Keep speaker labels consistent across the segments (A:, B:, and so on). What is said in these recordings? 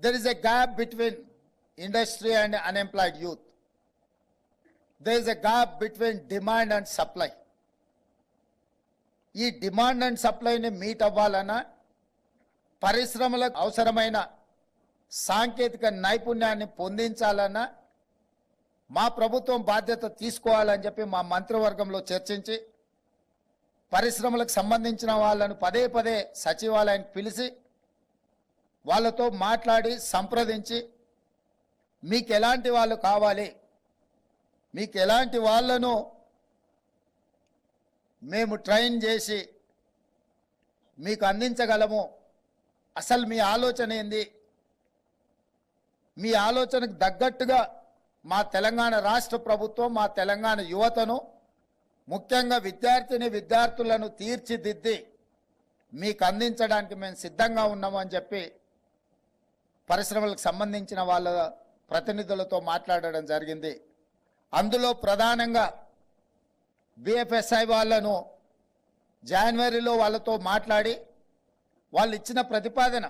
A: there is a gap between industry and unemployed youth. There is a gap between demand and supply. ఈ demand and సప్లైని meet అవ్వాలన్నా పరిశ్రమలకు అవసరమైన సాంకేతిక నైపుణ్యాన్ని పొందించాలన్నా మా ప్రభుత్వం బాధ్యత తీసుకోవాలని చెప్పి మా మంత్రివర్గంలో చర్చించి పరిశ్రమలకు సంబంధించిన వాళ్ళను పదే పదే సచివాలయానికి పిలిచి వాళ్ళతో మాట్లాడి సంప్రదించి మీకు ఎలాంటి వాళ్ళు కావాలి? మీకు ఎలాంటి వాళ్ళను మేము ట్రైన్ చేసి మీకు అందించగలము? అసలు మీ ఆలోచన ఏంది? మీ ఆలోచనకు తగ్గట్టుగా మా తెలంగాణ రాష్ట్ర ప్రభుత్వం మా తెలంగాణ యువతను ముఖ్యంగా విద్యార్థిని విద్యార్థులను తీర్చిదిద్ది మీకు అందించడానికి మేము సిద్ధంగా ఉన్నామని చెప్పి పరిశ్రమలకు సంబంధించిన వాళ్ళ ప్రతినిధులతో మాట్లాడడం జరిగింది. అందులో ప్రధానంగా బిఎఫ్ఎస్ఐ వాళ్ళను జనవరిలో వాళ్ళతో మాట్లాడి వాళ్ళు ఇచ్చిన ప్రతిపాదన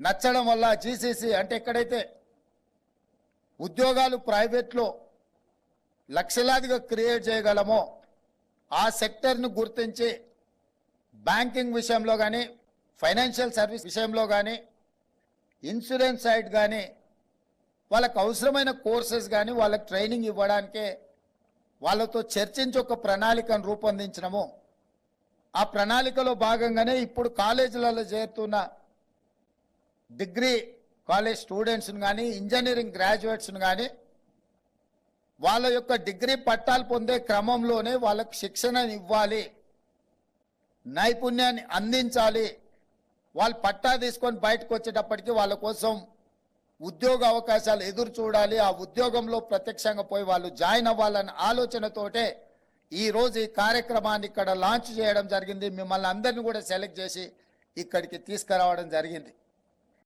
A: నచ్చడం వల్ల జీసీసీ అంటే ఎక్కడైతే ఉద్యోగాలు ప్రైవేట్లో లక్షలాదిగా క్రియేట్ చేయగలమో ఆ సెక్టర్ను గుర్తించి బ్యాంకింగ్ విషయంలో కానీ ఫైనాన్షియల్ సర్వీస్ విషయంలో కానీ ఇన్సూరెన్స్ సైడ్ కానీ వాళ్ళకు అవసరమైన కోర్సెస్ కానీ వాళ్ళకి ట్రైనింగ్ ఇవ్వడానికే వాళ్ళతో చర్చించి ఒక ప్రణాళికను రూపొందించడము ఆ ప్రణాళికలో భాగంగానే ఇప్పుడు కాలేజీలలో చేరుతున్న డిగ్రీ కాలేజ్ స్టూడెంట్స్ని కానీ ఇంజనీరింగ్ గ్రాడ్యుయేట్స్ని కానీ వాళ్ళ యొక్క డిగ్రీ పట్టాలు పొందే క్రమంలోనే వాళ్ళకు శిక్షణ ఇవ్వాలి నైపుణ్యాన్ని అందించాలి వాళ్ళు పట్టా తీసుకొని బయటకు వచ్చేటప్పటికి వాళ్ళ కోసం ఉద్యోగ అవకాశాలు ఎదురు చూడాలి. ఆ ఉద్యోగంలో ప్రత్యక్షంగా పోయి వాళ్ళు జాయిన్ అవ్వాలన్న ఆలోచనతోటే ఈరోజు ఈ కార్యక్రమాన్ని ఇక్కడ లాంచ్ చేయడం జరిగింది. మిమ్మల్ని అందరినీ కూడా సెలెక్ట్ చేసి ఇక్కడికి తీసుకురావడం జరిగింది.